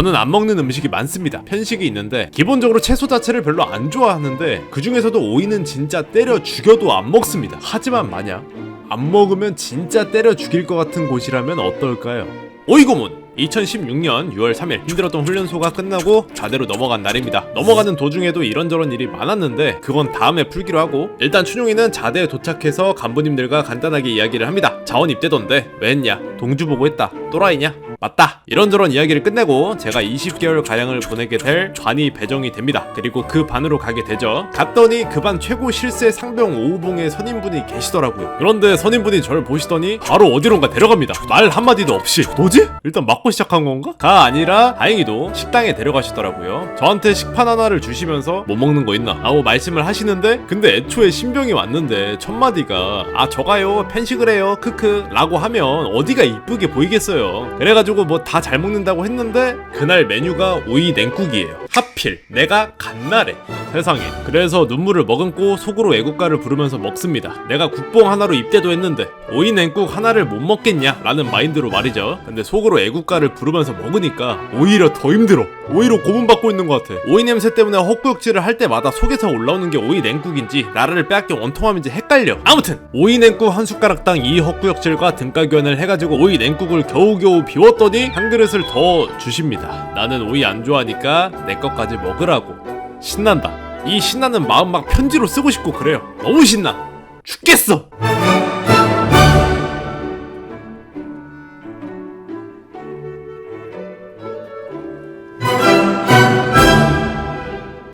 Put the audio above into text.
저는 안 먹는 음식이 많습니다. 편식이 있는데 기본적으로 채소 자체를 별로 안 좋아하는데 그 중에서도 오이는 진짜 때려 죽여도 안 먹습니다. 하지만 만약 안 먹으면 진짜 때려 죽일 것 같은 곳이라면 어떨까요? 오이고문 2016년 6월 3일 힘들었던 훈련소가 끝나고 좌대로 넘어간 날입니다. 넘어가는 도중에도 이런저런 일이 많았는데 그건 다음에 풀기로 하고 일단 춘용이는 자대에 도착해서 간부님들과 간단하게 이야기를 합니다. 자원 입대던데 왜 했냐? 동주 보고 했다. 또라이냐? 맞다. 이런저런 이야기를 끝내고 제가 20개월 가량을 보내게 될 관이 배정이 됩니다. 그리고 그 반으로 가게 되죠. 갔더니 그 반 최고 실세 상병 오우봉의 선임분이 계시더라고요. 그런데 선임분이 저를 보시더니 바로 어디론가 데려갑니다. 말 한마디도 없이. 뭐지? 일단 맞고 시작한 건가? 가 아니라 다행히도 식당에 데려가시더라고요. 저한테 식판 하나를 주시면서 못 먹는 거 있나? 라고 말씀을 하시는데 근데 애초에 신병이 왔는데 첫 마디가 아 저가요 편식을 해요 크크 라고 하면 어디가 이쁘게 보이겠어요. 그래 가지고 뭐 다 잘 먹는다고 했는데 그날 메뉴가 오이 냉국이에요. 하필 내가 간 날에 세상에. 그래서 눈물을 머금고 속으로 애국가를 부르면서 먹습니다. 내가 국뽕 하나로 입대도 했는데 오이 냉국 하나를 못 먹겠냐? 라는 마인드로 말이죠. 근데 속으로 애국가를 부르면서 먹으니까 오히려 더 힘들어. 오히려 고문받고 있는 것 같아. 오이 냄새 때문에 헛구역질을 할 때마다 속에서 올라오는 게 오이 냉국인지 나라를 빼앗긴 원통함인지 헷갈려. 아무튼 오이 냉국 한 숟가락당 이 헛구역질과 등가교환을 해가지고 오이 냉국을 겨우겨우 비웠더니 한 그릇을 더 주십니다. 나는 오이 안 좋아하니까 내 것까지 먹으라고 신난다. 이 신나는 마음 막 편지로 쓰고 싶고 그래요. 너무 신나. 죽겠어.